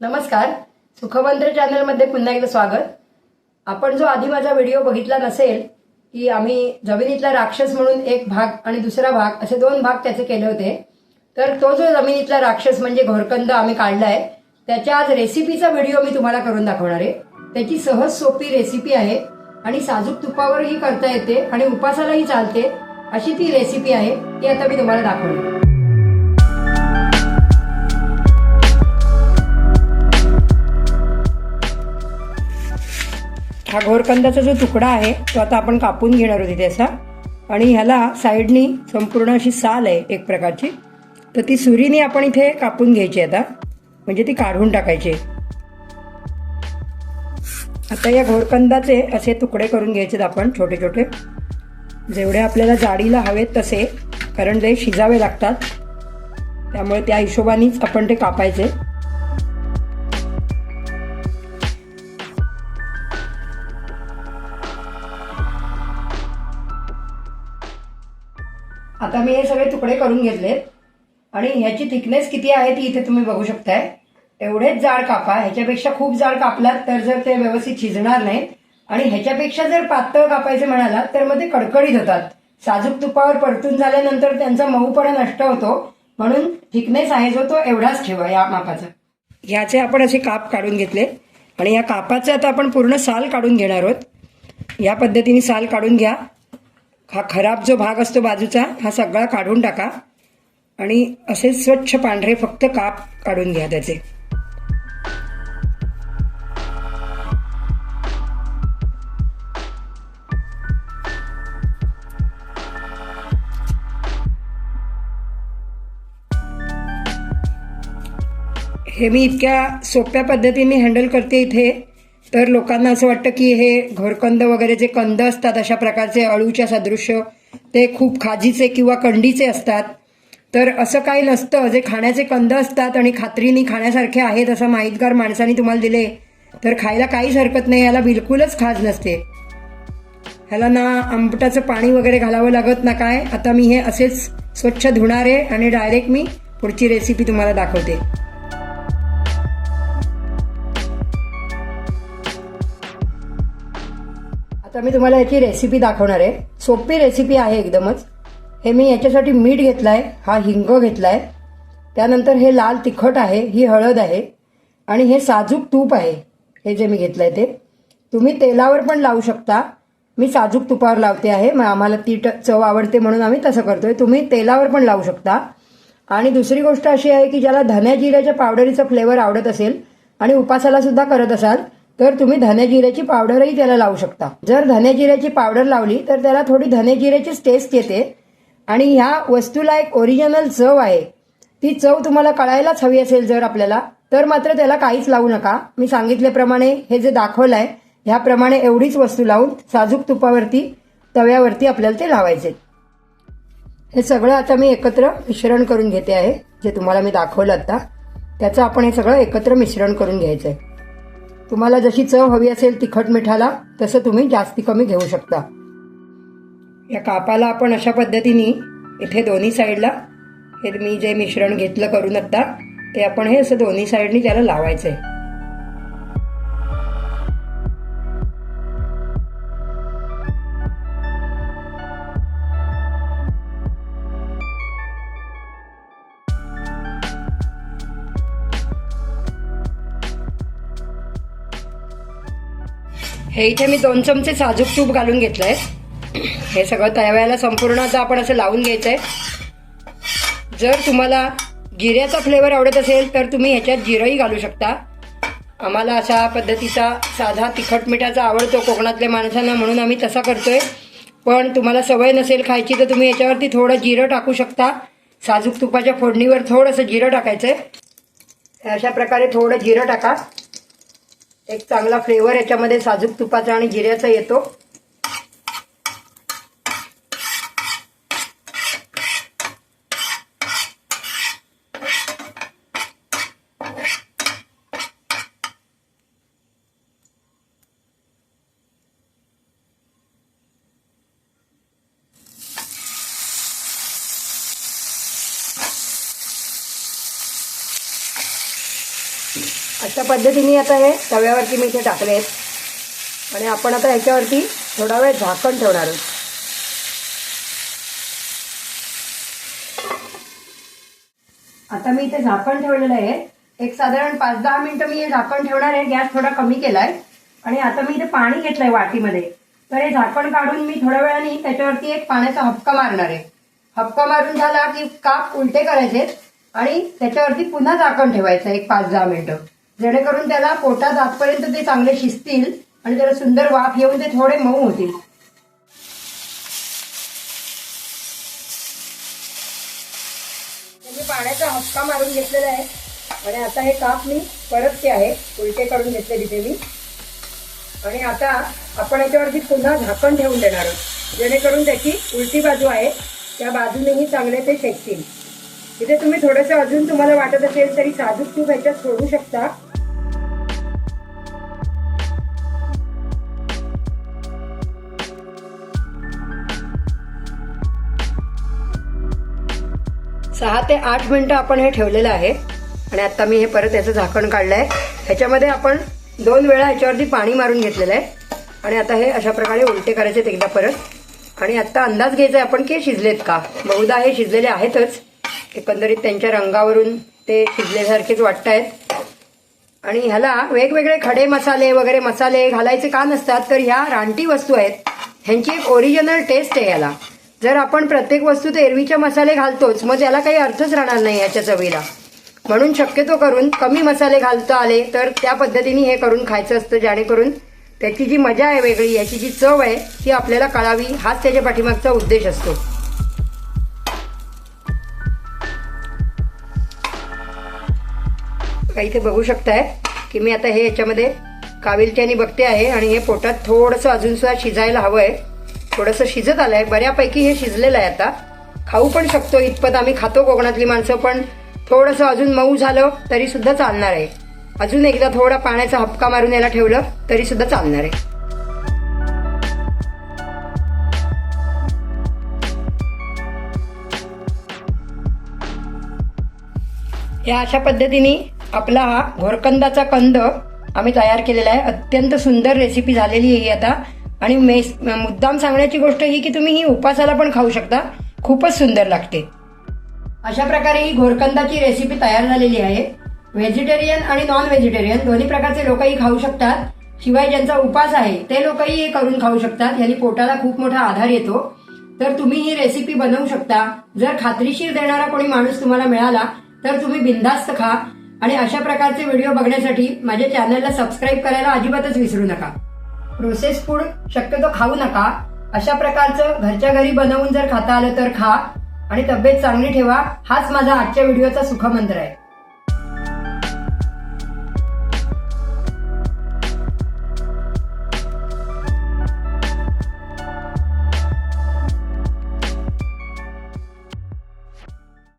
नमस्कार. सुखमंत्र चॅनलमध्ये पुन्हा एकदा स्वागत. आपण जो आधी माझा व्हिडिओ बघितला नसेल की आम्ही जमिनीतला राक्षस म्हणून एक भाग आणि दुसरा भाग असे दोन भाग त्याचे केले होते. तर तो जो जमिनीतला राक्षस म्हणजे घोरकंद आम्ही काढलाय त्याच्या आज रेसिपीचा व्हिडिओ मी तुम्हाला करून दाखवणार आहे. त्याची सहज सोपी रेसिपी आहे आणि साजूक तुपावरही करता येते आणि उपासालाही चालते अशी ती रेसिपी आहे ती आता मी तुम्हाला दाखवणार हा घोरकंदाचा जो तुकडा आहे तो आता आपण कापून घेणार होती त्याचा आणि ह्याला साईडनी संपूर्ण अशी साल आहे एक प्रकारची. तर ती सुरीने आपण इथे कापून घ्यायची आता. म्हणजे ती काढून टाकायची. आता या घोरकंदाचे असे तुकडे करून घ्यायचे आपण छोटे छोटे. जेवढे आपल्याला जाडीला हवेत तसे कारण ते शिजावे लागतात. त्यामुळे त्या हिशोबानेच आपण ते कापायचे. आता मी हे सगळे तुकडे करून घेतलेत. आणि ह्याची थिकनेस किती आहे ती इथे तुम्ही बघू शकताय. एवढेच जाड कापा. ह्याच्यापेक्षा खूप जाड कापलात तर जर ते व्यवस्थित शिजणार नाहीत. आणि ह्याच्यापेक्षा जर पातळ कापायचं म्हणालात तर मग ते कडकडीत होतात. साजूक तुपावर परतून झाल्यानंतर त्यांचा मऊपणा नष्ट होतो. म्हणून थिकनेस आहे जो तो एवढाच ठेवा या मापाचा. ह्याचे आपण असे काप काढून घेतले. आणि या कापाचे आता आपण पूर्ण साल काढून घेणार आहोत. या पद्धतीने साल काढून घ्या. हा खराब जो भाग असतो बाजूचा हा सगळा काढून टाका. आणि असे स्वच्छ पांढरे फक्त काप काढून घ्या त्याचे. हे मी इतक्या सोप्या पद्धतीने हँडल करते इथे. तर लोकांना असं वाटतं की हे घोरकंद वगैरे जे कंद असतात अशा प्रकारचे अळूच्या सदृश्य ते खूप खाजीचे किंवा कंडीचे असतात. तर असं काही नसतं. जे खाण्याचे कंद असतात आणि खात्रीने खाण्यासारखे आहेत असं माहितगार माणसांनी तुम्हाला दिले तर खायला काहीच हरकत नाही. याला बिलकुलच खाज नसते. ह्याला ना आंबटाचं पाणी वगैरे घालावं लागत ना काय? आता मी हे असेच स्वच्छ धुणार आहे आणि डायरेक्ट मी पुढची रेसिपी तुम्हाला दाखवते. आता मी तुम्हाला याची रेसिपी दाखवणार आहे. सोपी रेसिपी आहे एकदमच. हे मी याच्यासाठी मीठ घेतलाय हा हिंग घेतलाय. त्यानंतर हे लाल तिखट आहे ही हळद आहे. आणि हे साजूक तूप आहे हे जे मी घेतलंय ते. तुम्ही तेलावर पण लावू शकता. मी साजूक तुपावर लावते आहे मग आम्हाला ती चव आवडते म्हणून आम्ही तसं करतोय. तुम्ही तेलावर पण लावू शकता. आणि दुसरी गोष्ट अशी आहे की ज्याला धन्या जिऱ्याच्या पावडरीचा फ्लेवर आवडत असेल आणि उपासाला सुद्धा करत असाल तर तुम्ही धने जिऱ्याची पावडरही त्याला लावू शकता. जर धने जिऱ्याची पावडर लावली तर त्याला थोडी धने जिऱ्याचीच टेस्ट येते. आणि ह्या वस्तूला एक ओरिजिनल चव आहे. ती चव तुम्हाला कळायलाच हवी असेल जर आपल्याला तर मात्र त्याला काहीच लावू नका. मी सांगितल्याप्रमाणे हे जे दाखवलं आहे ह्याप्रमाणे एवढीच वस्तू लावून साजूक तुपावरती तव्यावरती आपल्याला ते लावायचे. हे सगळं आता मी एकत्र मिश्रण करून घेते आहे जे तुम्हाला मी दाखवलं आता. त्याचं आपण हे सगळं एकत्र मिश्रण करून घ्यायचं आहे तुम्हाला जशी चव हवी असेल तिखट मिठाला तसं तुम्ही जास्ती कमी घेऊ शकता. या कापाला आपण अशा पद्धतीने इथे दोन्ही साईडला हे मी जे मिश्रण घेतलं करून आत्ता ते आपण हे असं दोन्ही साईडनी त्याला लावायचं आहे हे इथे मी दोन चमचे साजूक तूप घालून घेतलंय. हे सगळं तव्याला संपूर्ण आता आपण असं लावून घ्यायचंय. जर तुम्हाला जिऱ्याचा फ्लेवर आवडत असेल तर तुम्ही ह्याच्यात जिरंही घालू शकता. आम्हाला अशा पद्धतीचा साधा तिखट मिठाचा आवडतो कोकणातल्या माणसांना म्हणून आम्ही तसा करतोय. पण तुम्हाला सवय नसेल खायची तर तुम्ही याच्यावरती थोडं जिरं टाकू शकता. साजूक तुपाच्या फोडणीवर थोडंसं जिरं टाकायचंय. अशा प्रकारे थोडं जिरं टाका. एक चांगला फ्लेवर याच्यामध्ये साजूक तुपाचा आणि जिऱ्याचा येतो. अशा पद्धतीने आता हे तव्यावरती मी इथे टाकले आहेत. आणि आपण आता ह्याच्यावरती थोडा वेळ झाकण ठेवणार आहोत. आता मी इथे झाकण ठेवलेलं आहे. एक साधारण पाच दहा मिनिटं मी हे झाकण ठेवणार आहे. गॅस थोडा कमी केलाय. आणि आता मी इथे पाणी घेतलंय वाटीमध्ये. तर हे झाकण काढून मी थोड्या वेळाने त्याच्यावरती एक पाण्याचा हपका मारणार आहे. हपका मारून झाला की काप उलटे करायचे आणि त्याच्यावरती पुन्हा झाकण ठेवायचं एक पाच दहा मिनिटं. जेणेकरून त्याला पोटात आतपर्यंत ते चांगले शिजतील आणि त्याला सुंदर वाफ येऊन ते थोडे मऊ होतील. मी पाण्याचा हक्का मारून घेतलेला आहे. आणि आता हे काप मी परतते आहे उलटे करून घेतले तिथे मी. आणि आता आपण याच्यावरती पुन्हा झाकण ठेवून देणार आहोत. जेणेकरून त्याची उलटी बाजू आहे त्या बाजूनेही चांगले ते शेकतील. इथे तुम्ही थोडंसं अजून तुम्हाला वाटत असेल तरी साजूक तूप ह्याच्यात सोडू शकता. सहा ते आठ मिनिटं आपण हे ठेवलेलं आहे. आणि आता मी हे परत याचं झाकण काढलं आहे ह्याच्यामध्ये आपण दोन वेळा ह्याच्यावरती पाणी मारून घेतलेलं आहे. आणि आता हे अशा प्रकारे उलटे करायचे एकदा परत. आणि आता अंदाज घ्यायचा आहे आपण की शिजलेत का? बहुधा हे शिजलेले आहेतच. एकंदरीत त्यांच्या रंगावरून ते शिजल्यासारखेच वाटत आहेत आणि ह्याला वेगवेगळे खडे मसाले वगैरे मसाले घालायचे का नसतात तर ह्या रानटी वस्तू आहेत. ह्यांची एक ओरिजिनल टेस्ट आहे याला जर आपण प्रत्येक वस्तूत एरवीचे मसाले घालतोच मग त्याला काही अर्थच राहणार नाही याच्या चवीला. म्हणून शक्यतो करून कमी मसाले घालता आले तर त्या पद्धतीने हे करून खायचं असतं जेणेकरून त्याची जी मजा आहे वेगळी याची जी चव आहे ती आपल्याला कळावी हाच त्याच्या पाठीमागचा उद्देश असतो. का इथे बघू शकताय की मी आता हे याच्यामध्ये काविलच्यानी बघते आहे आणि हे पोटात थोडंसं अजून सुद्धा शिजायला हवं आहे थोडंसं शिजत आलंय. बऱ्यापैकी हे शिजलेलं आहे आता. खाऊ पण शकतो इतपत. आम्ही खातो कोकणातली माणसं पण थोडंसं अजून मऊ झालं तरी सुद्धा चालणार आहे. अजून एकदा थोडा पाण्याचा हपका मारून याला ठेवलं तरी सुद्धा चालणार आहे. या अशा पद्धतीने आपला हा घोरकंदाचा कंद आम्ही तयार केलेला आहे. अत्यंत सुंदर रेसिपी झालेली आहे ही आता. आणि मेस मुद्दाम सांगण्याची गोष्ट ही की तुम्ही ही उपासाला पण खाऊ शकता. खूपच सुंदर लागते. अशा प्रकारे ही घोरकंदाची रेसिपी तयार झालेली आहे. व्हेजिटेरियन आणि नॉन व्हेजिटेरियन दोन्ही प्रकारचे लोकही खाऊ शकतात. शिवाय ज्यांचा उपास आहे ते लोकही हे करून खाऊ शकतात. याने पोटाला खूप मोठा आधार येतो. तर तुम्ही ही रेसिपी बनवू शकता. जर खात्रीशीर देणारा कोणी माणूस तुम्हाला मिळाला तर तुम्ही बिंदास्त खा. आणि अशा प्रकारचे व्हिडिओ बघण्यासाठी माझ्या चॅनलला सबस्क्राईब करायला अजिबातच विसरू नका. प्रोसेस फूड शक्यतो खाऊ नका. अशा प्रकारचं घरच्या घरी बनवून जर खाता आलं तर खा आणि तब्येत चांगली ठेवा. हाच माझा आजच्या व्हिडिओचा सुखमंत्र आहे.